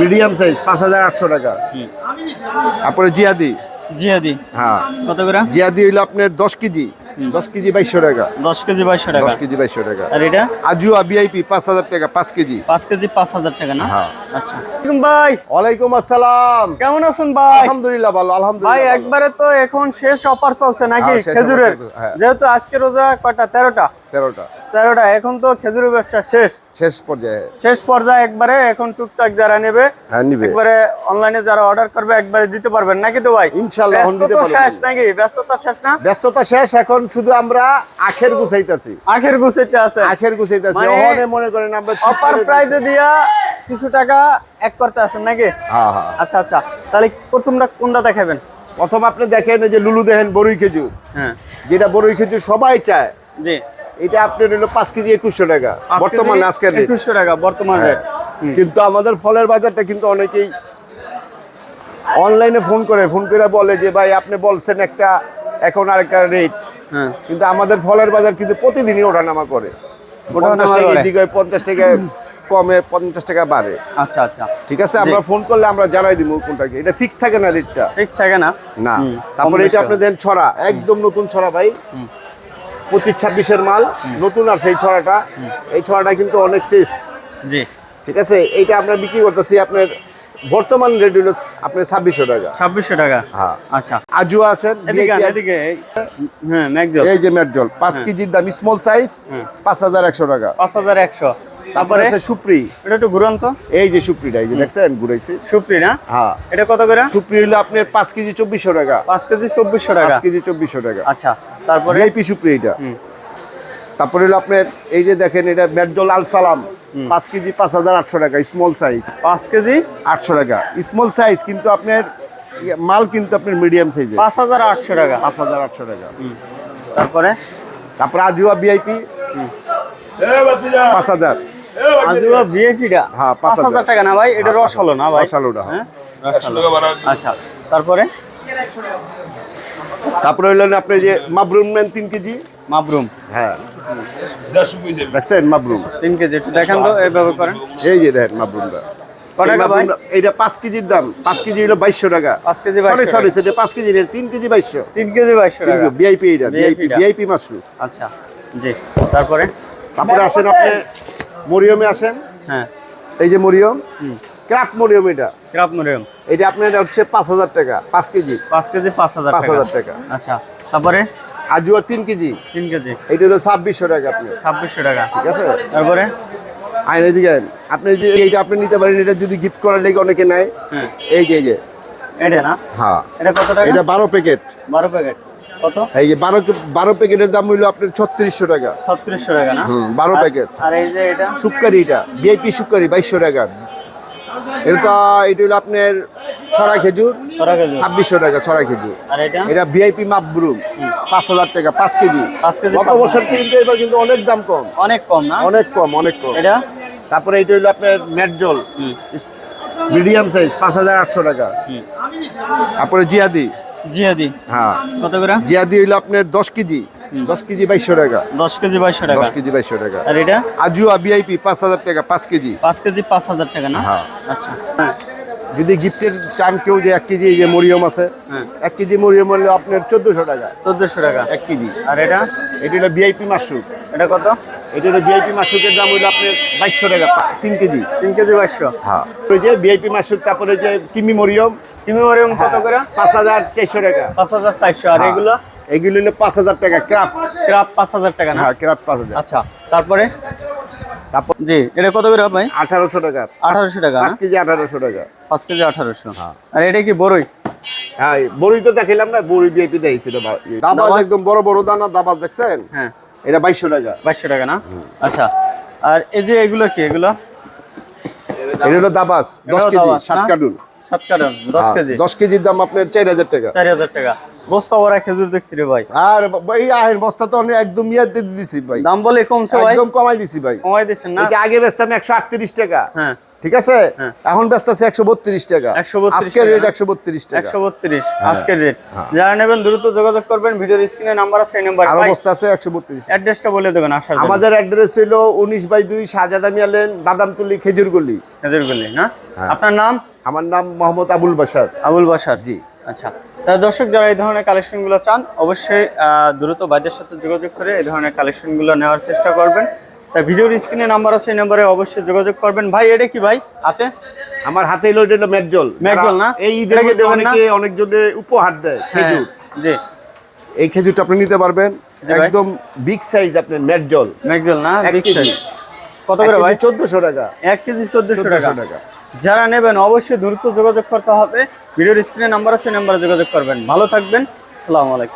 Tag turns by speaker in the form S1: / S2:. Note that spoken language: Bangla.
S1: মিডিয়াম সাইজ পাঁচ হাজার আটশো টাকা। তারপরে জিয়াদি।
S2: জিয়াদি।
S1: হ্যাঁ।
S2: কত করে?
S1: জিয়াদি হইল আপনার দশ কেজি। দশ কেজি বাইশশো টাকা।
S2: দশ কেজি বাইশশো টাকা।
S1: দশ কেজি বাইশশো টাকা।
S2: আর এটা?
S1: আজুয়া ভিআইপি পাঁচ হাজার টাকা পাঁচ কেজি।
S2: পাঁচ কেজি পাঁচ হাজার টাকা না?
S1: হ্যাঁ।
S2: আচ্ছা। ভাই।
S1: ওয়ালাইকুম আসসালাম।
S2: কেমন আছেন ভাই?
S1: আলহামদুলিল্লাহ ভালো আলহামদুলিল্লাহ।
S2: একবারে তো এখন শেষ অফার চলছে নাকি
S1: হ্যাঁ,
S2: খেজুরের?
S1: হ্যাঁ।
S2: যেহেতু আজকে রোজা কয়টা? তেরোটা?
S1: তেরোটা।
S2: তেরোটা এখন তো খেজুরের ব্যবসা শেষ।
S1: শেষ পর্যায়ে।
S2: শেষ পর্যায়ে একবারে এখন টুকটাক যারা নেবে
S1: হ্যাঁ নিবে।
S2: একবারে অনলাইনে যারা অর্ডার করবে একবারে দিতে পারবেন। নাকি তো ভাই?
S1: ইনশাআল্লাহ, দিতে
S2: তো শেষ নাকি? ব্যস্ততা শেষ না?
S1: ব্যস্ততা শেষ এখন শুধু আমরা আখের গুছাইতাছি।
S2: আখের গুছিতে আছে।
S1: আখের গুছাইতাছি।
S2: মানে
S1: ওখানে মনে করেন আমরা
S2: অফার প্রাইজে দিয়া কিছু টাকা এক করতে আছেন নাকি?
S1: হ্যাঁ হ্যাঁ।
S2: আচ্ছা আচ্ছা। তাহলে প্রথমটা কোনটা দেখাবেন?
S1: প্রথম আপনি দেখেন যে লুলু দেখেন বড়ই খেজুর।
S2: হ্যাঁ।
S1: যেটা বড়ই খেজুর সবাই চায়।
S2: জি।
S1: এটা আপনার হলো পাঁচ কেজি একুশশো টাকা। বর্তমানে আজকের rate।
S2: একুশশো টাকা বর্তমান
S1: হ্যাঁ।
S2: রেট
S1: কিন্তু আমাদের ফলের বাজারটা কিন্তু অনেকেই অনলাইনে ফোন করে ফোন করে বলে যে ভাই আপনি বলছেন একটা এখন আরেকটা রেট
S2: হ্যাঁ।
S1: কিন্তু আমাদের ফলের বাজার কিন্তু প্রতিদিনই ওঠানামা করে। পঞ্চাশ টাকা কমে পঞ্চাশ টাকা বাড়ে।
S2: আচ্ছা আচ্ছা।
S1: ঠিক আছে? আমরা ফোন করলে আমরা জানাই দিব কোনটাকে। এটা ফিক্স থাকে না রেটটা
S2: ফিক্স থাকে না?
S1: না। তারপরে এটা আপনি দেন ছড়া। একদম নতুন ছড়া ভাই। পঁচিশ ছাব্বিশের মাল নতুন আর সেই ছড়াটা। এই ছড়াটা কিন্তু অনেক টেস্ট
S2: জি।
S1: ঠিক আছে? এইটা আমরা বিক্রি করতেছি আপনার বর্তমান রেট হলো আপনার ছাব্বিশশো টাকা।
S2: ছাব্বিশশো টাকা?
S1: হ্যাঁ।
S2: আচ্ছা।
S1: আজও আছেন
S2: হ্যাঁ ম্যাকজল
S1: এই যে জল পাঁচ কেজির দাম স্মল সাইজ পাঁচ হাজার একশো টাকা।
S2: পাঁচ হাজার একশো।
S1: তারপরে আছে সুপ্রি।
S2: এটা একটু ঘুরন্ত
S1: এই যে সুপ্রিটা এই যে দেখছেন? ঘুরাইছি।
S2: সুপ্রি না?
S1: হ্যাঁ।
S2: এটা কত করে?
S1: সুপ্রি হলো আপনার পাঁচ কেজি চব্বিশশো টাকা।
S2: পাঁচ কেজি চব্বিশশো
S1: পাঁচ
S2: টাকা
S1: কেজি চব্বিশশো টাকা।
S2: আচ্ছা তারপরে?
S1: ভিআইপি সুপ্রি এটা। তারপরে হলো আপনার এই যে দেখেন এটা মেটজল আল সালাম। পাঁচ কেজি পাঁচ হাজার আটশো টাকা স্মল সাইজ
S2: পাঁচ কেজি?
S1: আটশো টাকা। স্মল সাইজ কিন্তু আপনার ইয়ে, মাল কিন্তু আপনার মিডিয়াম সাইজের
S2: পাঁচ হাজার আটশো টাকা।
S1: পাঁচ হাজার আটশো টাকা।
S2: তারপরে?
S1: তারপরে আজিওয়া ভিআইপি। পাঁচ হাজার।
S2: আজুবা ভিএপিটা
S1: হ্যাঁ, পাঁচ
S2: পাঁচ হাজার
S1: হাজার।
S2: টাকা না ভাই এটা রস হলো না ভাই?
S1: রসালোটা, হ্যাঁ।
S2: হ্যাঁ আচ্ছা তারপরে?
S1: তারপরে হইলেন আপনি যে মাবরুম নেন তিন কেজি?
S2: মাবরুম।
S1: হ্যাঁ। দেখছেন মাবরুম?
S2: তিন কেজি একটু দেখান তো এইভাবে করেন।
S1: এই যে দেখেন মাবরুমটা? এইটা পাঁচ কেজির দাম। পাঁচ কেজি হলো বাইশশো টাকা।
S2: পাঁচ কেজি
S1: সরি সরি সেটা পাঁচ কেজি তিন কেজি বাইশশো।
S2: তিন কেজি বাইশশো টাকা।
S1: ভিআইপি এটা ভিআইপি। ভিআইপি মাশরুম
S2: আচ্ছা জি তারপরে?
S1: তারপরে আসেন আপনি মরিয়মে আসেন?
S2: হ্যাঁ।
S1: এই যে মরিয়ম? ক্রাফট মরিয়ম এটা?
S2: ক্রাপ মরিয়ম।
S1: এটা আপনার হচ্ছে পাঁচ হাজার টাকা পাঁচ কেজি।
S2: পাঁচ কেজি পাঁচ হাজার
S1: পাঁচ
S2: টাকা।
S1: হাজার টাকা।
S2: আচ্ছা তারপরে?
S1: আজুয়া তিন কেজি।
S2: তিন কেজি।
S1: এটা হলো ছাব্বিশশো টাকা আপনি।
S2: ছাব্বিশশো টাকা।
S1: ঠিক আছে?
S2: তারপরে?
S1: আইন এদিকে। আপনি যদি এইটা আপনি নিতে পারেন এটা যদি গিফট করার লেগে অনেকে নেয়
S2: হ্যাঁ।
S1: এই যে এই যে।
S2: এটা না?
S1: হ্যাঁ।
S2: এটা কত টাকা?
S1: এটা বারো প্যাকেট
S2: বারো প্যাকেট কত?
S1: এই যে বারো বারো প্যাকেটের দাম হইল আপনার ছত্রিশশো টাকা।
S2: ছত্রিশশো টাকা না?
S1: হুম, 12
S2: আর-
S1: প্যাকেট।
S2: আর এই যে এটা?
S1: ভিআইপি শুক্কারি বাইশশো টাকা। এটা এটা হলো আপনার ছড়া খেজুর ছাব্বিশশো টাকা ছড়া খেজুর।
S2: এটা?
S1: ভিআইপি মাপব্রুম পাঁচ হাজার টাকা পাঁচ কেজি। গত বছর। কিন্তু এবার কিন্তু অনেক দাম কম।
S2: অনেক কম না?
S1: অনেক কম অনেক কম।
S2: এটা?
S1: তারপরে এটা হলো আপনার মেটজল মিডিয়াম সাইজ পাঁচ হাজার আটশো টাকা। তারপরে জিয়াদি।
S2: জিয়াদি?
S1: হ্যাঁ।
S2: কত করে?
S1: জিয়াদি হইল আপনার দশ কেজি। দশ কেজি বাইশশো টাকা।
S2: দশ কেজি বাইশশো টাকা।
S1: দশ কেজি বাইশশো টাকা।
S2: আর এটা?
S1: আজুয়া ভিআইপি পাঁচ হাজার টাকা পাঁচ কেজি।
S2: পাঁচ কেজি পাঁচ হাজার টাকা না?
S1: হ্যাঁ।
S2: আচ্ছা।
S1: যদি গিফটের চান কেউ যে এক কেজি যে মরিয়ম আছে
S2: হ্যাঁ।
S1: এক কেজি মরিয়ম হলে আপনার চোদ্দশো টাকা।
S2: চোদ্দশো টাকা।
S1: এক কেজি।
S2: আর এটা?
S1: এটা হলো ভিআইপি মাশরুম।
S2: এটা কত?
S1: এটা হলো ভিআইপি মাশরুমের দাম হলো আপনার বাইশশো টাকা তিন কেজি।
S2: তিন কেজি বাইশশো।
S1: হ্যাঁ। ওই যে ভিআইপি মাশরুম তারপরে যে কিমি মরিয়ম
S2: কিমি কত করে?
S1: পাঁচ হাজার চারশো টাকা।
S2: পাঁচ হাজার চারশো। আর
S1: হ্যাঁ।
S2: এগুলো?
S1: এগুলো হলো পাঁচ হাজার টাকা ক্রাফট।
S2: পাঁচ হাজার টাকা না?
S1: হ্যাঁ ক্রাফট পাঁচ হাজার।
S2: আচ্ছা তারপরে?
S1: তারপর
S2: জি এটা কত করে ভাই?
S1: আঠারোশো টাকা।
S2: আঠারোশো টাকা না?
S1: পাঁচ কেজি আঠারোশো টাকা।
S2: পাঁচ কেজি আঠারোশো।
S1: হ্যাঁ।
S2: আর এটা কি বড়ই?
S1: হ্যাঁ বড়ি তো দেখিলাম না বড়ি ভিআইপি দিয়েছিল দাবাজ
S2: দাবাজ?
S1: একদম বড় বড় দানা দাবাজ দেখছেন?
S2: হ্যাঁ।
S1: এটা বাইশশো টাকা।
S2: বাইশশো টাকা না? আচ্ছা আর এই যে এগুলো কি এগুলো?
S1: এটা হলো দশ
S2: এটাও
S1: কেজি
S2: দাবাস,
S1: সাত কার্টুন।
S2: সাত কার্টন দশ
S1: হ্যাঁ,
S2: কেজি।
S1: দশ কেজির দাম আপনার চার হাজার টাকা।
S2: চার হাজার টাকা। বস্তা ভরা খেজুর দেখছি রে ভাই।
S1: আর এই আহের বস্তা তো অনেক একদম ইয়াদ দিছি ভাই।
S2: দাম বলে কমছে ভাই।
S1: একদম কমাই দিছি ভাই।
S2: কমাই দিচ্ছেন না?
S1: আগে বেচতাম একশো আটত্রিশ টাকা।
S2: হ্যাঁ।
S1: ঠিক আছে?
S2: হ্যাঁ।
S1: এখন ব্যস্ত আছে একশো বত্রিশ টাকা আজকের রেট একশো বত্রিশ টাকা।
S2: একশো বত্রিশ আজকের রেট। যারা নেবেন দ্রুত যোগাযোগ করবেন। ভিডিওর স্ক্রিনে নাম্বার আছে এই নাম্বার
S1: আর অবস্থা আছে একশো বত্রিশ।
S2: অ্যাড্রেসটা বলে দেবেন আসার
S1: আমাদের অ্যাড্রেস ছিল উনিশ বাই দুই শাহজাদা মিয়া লেন বাদামতুলি খেজুরগলি
S2: না?
S1: হ্যাঁ।
S2: আপনার নাম?
S1: আমার নাম মোহাম্মদ আবুল বাসার
S2: আবুল বাসার
S1: জি।
S2: আচ্ছা। তা দর্শক যারা এই ধরনের কালেকশনগুলো চান অবশ্যই দ্রুত বাইদের সাথে যোগাযোগ করে এই ধরনের কালেকশনগুলো নেওয়ার চেষ্টা করবেন। তা ভিডিওর স্ক্রিনে নাম্বার আছে এই নাম্বারে অবশ্যই যোগাযোগ করবেন। ভাই এটা কি ভাই? হাতে?
S1: আমার হাতে এলো এটা ম্যাকজল।
S2: ম্যাকজল না?
S1: এই ঈদের মধ্যে? অনেকে অনেকজনে উপহার দেয়
S2: হ্যাঁ
S1: খেজুর।
S2: জি।
S1: এই খেজুরটা আপনি নিতে পারবেন। একদম বিগ সাইজ আপনার ম্যাকজল।
S2: ম্যাকজল না? বিগ সাইজ কত করে ভাই?
S1: চোদ্দশো টাকা।
S2: এক কেজি চোদ্দশো টাকা।
S1: চোদ্দশো টাকা।
S2: যারা নেবেন অবশ্যই দ্রুত যোগাযোগ করতে হবে। ভিডিওর স্ক্রিনে নাম্বার আছে নাম্বারে যোগাযোগ করবেন। ভালো থাকবেন। আসসালামু আলাইকুম।